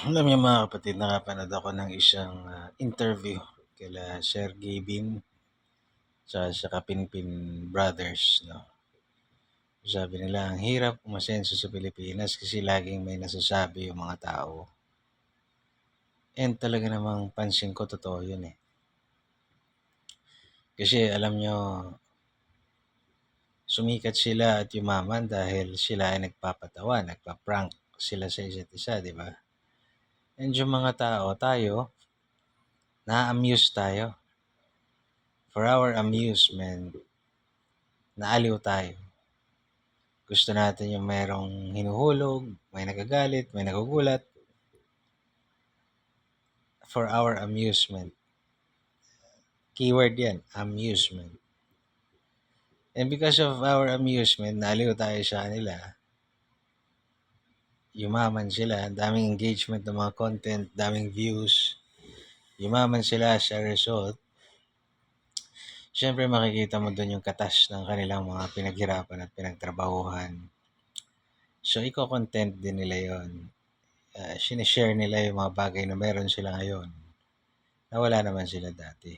Alam niyo mga kapatid, nakapanood ako ng isang ah, interview kila Sir Gavin sa sa Kapinpin Brothers. No? Sabi nila, ang hirap umasenso sa Pilipinas kasi laging may nasasabi yung mga tao. And talaga namang pansin ko, totoo yun eh. Kasi alam nyo, sumikat sila at yumaman dahil sila ay nagpapatawa, nagpa-prank sila sa isa't isa, di ba? And yung mga tao, tayo, na-amuse tayo. For our amusement, naaliw tayo. Gusto natin yung merong hinuhulog, may nagagalit, may nagugulat. For our amusement. Keyword yan, amusement. And because of our amusement, naaliw tayo sa kanila. Yumaman sila, daming engagement ng mga content, daming views. Yumaman sila sa result. Siyempre makikita mo doon yung katas ng kanilang mga pinaghirapan at pinagtrabahuhan. So, iko-content din nila yon. Uh, sinishare nila yung mga bagay na meron sila ngayon na wala naman sila dati.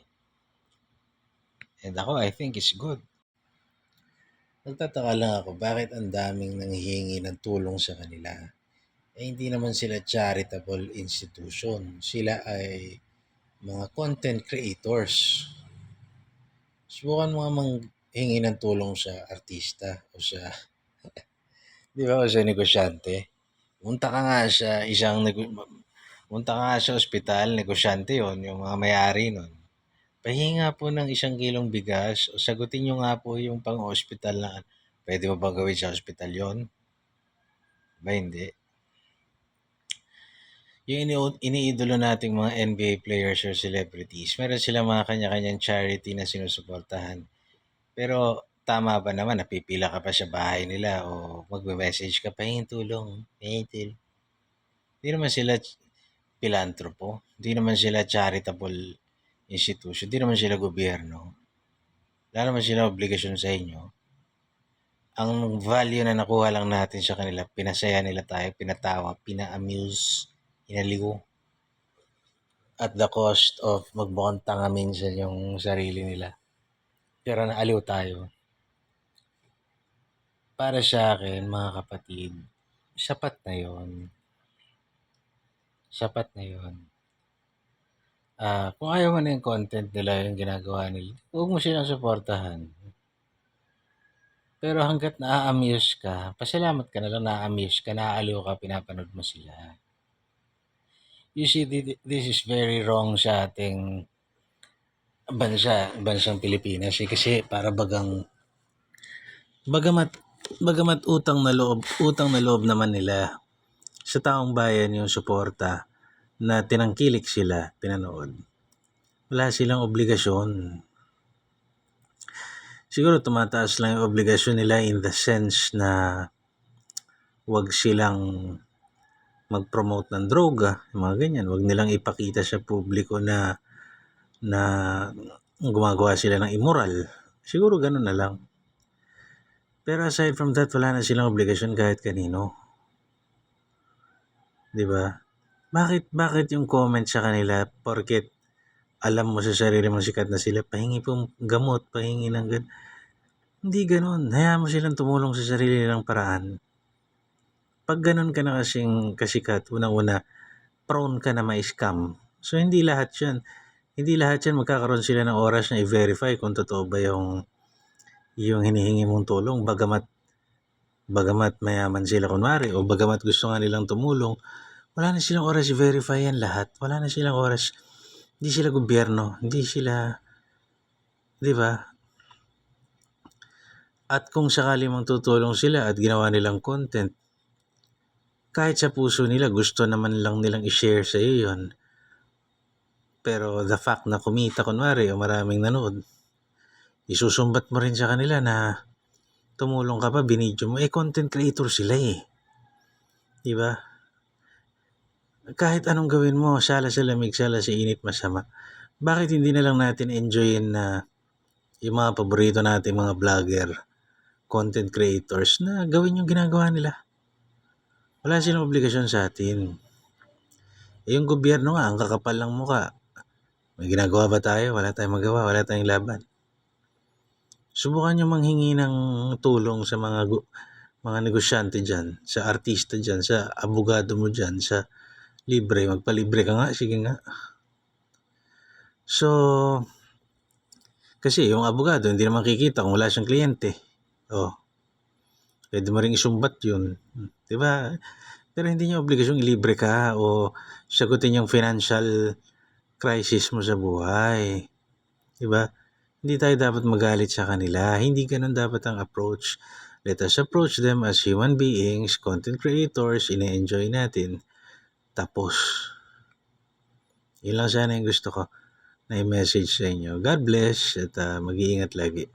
And ako, I think it's good. Nagtataka lang ako, bakit ang daming nanghihingi ng tulong sa kanila? Eh, hindi naman sila charitable institution. Sila ay mga content creators. Subukan mo nga manghingi ng tulong sa artista o sa, di ba, o sa negosyante. Punta ka nga sa isang, punta ka nga sa ospital, negosyante yon yung mga may-ari nun. Pahinga po ng isang kilong bigas o sagutin nyo nga po yung pang-hospital na pwede mo ba gawin sa hospital yon? Ba hindi? Yung ini- iniidolo nating mga NBA players or celebrities, meron sila mga kanya-kanyang charity na sinusuportahan. Pero tama ba naman, napipila ka pa sa bahay nila o magme-message ka, pahingin tulong, pahingin tulong. Hindi naman sila pilantropo, hindi naman sila charitable institution, hindi naman sila gobyerno. Wala naman sila obligasyon sa inyo. Ang value na nakuha lang natin sa kanila, pinasaya nila tayo, pinatawa, pina-amuse, inaligo. At the cost of magmukhang tanga minsan yung sarili nila. Pero naaliw tayo. Para sa akin, mga kapatid, sapat na yon. Sapat na yon. Ah, kung ayaw mo na yung content nila, yung ginagawa nila, huwag mo silang suportahan. Pero hanggat na-amuse ka, pasalamat ka na lang na-amuse ka, naaaliw ka, pinapanood mo sila. You see, thi- this is very wrong sa ating bansa, bansang Pilipinas. Eh, kasi para bagang, bagamat, bagamat utang na loob, utang na loob naman nila sa taong bayan yung suporta na tinangkilik sila, pinanood. Wala silang obligasyon. Siguro tumataas lang yung obligasyon nila in the sense na wag silang mag-promote ng droga, mga ganyan. Wag nilang ipakita sa publiko na na gumagawa sila ng immoral. Siguro ganun na lang. Pero aside from that, wala na silang obligasyon kahit kanino. 'Di ba? Bakit bakit yung comment sa kanila porket alam mo sa sarili mo sikat na sila, pahingi po gamot, pahingi ng gan. Hindi ganun. Hayaan mo silang tumulong sa sarili nilang paraan. Pag ganun ka na kasing kasikat, unang-una, prone ka na ma-scam. So, hindi lahat yan. Hindi lahat yan magkakaroon sila ng oras na i-verify kung totoo ba yung yung hinihingi mong tulong. Bagamat bagamat mayaman sila kunwari o bagamat gusto nga nilang tumulong wala na silang oras i-verify yan lahat. Wala na silang oras. Hindi sila gobyerno. Hindi sila di ba? At kung sakali mang tutulong sila at ginawa nilang content kahit sa puso nila gusto naman lang nilang i-share sa iyo yun pero the fact na kumita kunwari o maraming nanood isusumbat mo rin sa kanila na tumulong ka pa, binidyo mo. Eh, content creator sila eh. Di ba? Kahit anong gawin mo, sala sa lamig, sala sa init, masama. Bakit hindi na lang natin enjoyin na yung mga paborito nating mga vlogger, content creators na gawin yung ginagawa nila. Wala silang obligasyon sa atin. Eh, yung gobyerno nga ang kakapal ng mukha. May ginagawa ba tayo? Wala tayong magawa, wala tayong laban. Subukan niyong manghingi ng tulong sa mga mga negosyante diyan, sa artista diyan, sa abogado mo diyan, sa libre, magpalibre ka nga, sige nga. So, kasi yung abogado hindi naman kikita kung wala siyang kliyente. Oh. Puwede mo ring isumbat 'yun, 'di ba? Pero hindi niya obligasyong ilibre ka o sagutin yung financial crisis mo sa buhay, 'di ba? Hindi tayo dapat magalit sa kanila, hindi gano'n dapat ang approach. Let us approach them as human beings, content creators, ine-enjoy natin, tapos. 'Yun lang sana yung gusto ko na i-message sa inyo. God bless at, ah, mag-iingat lagi.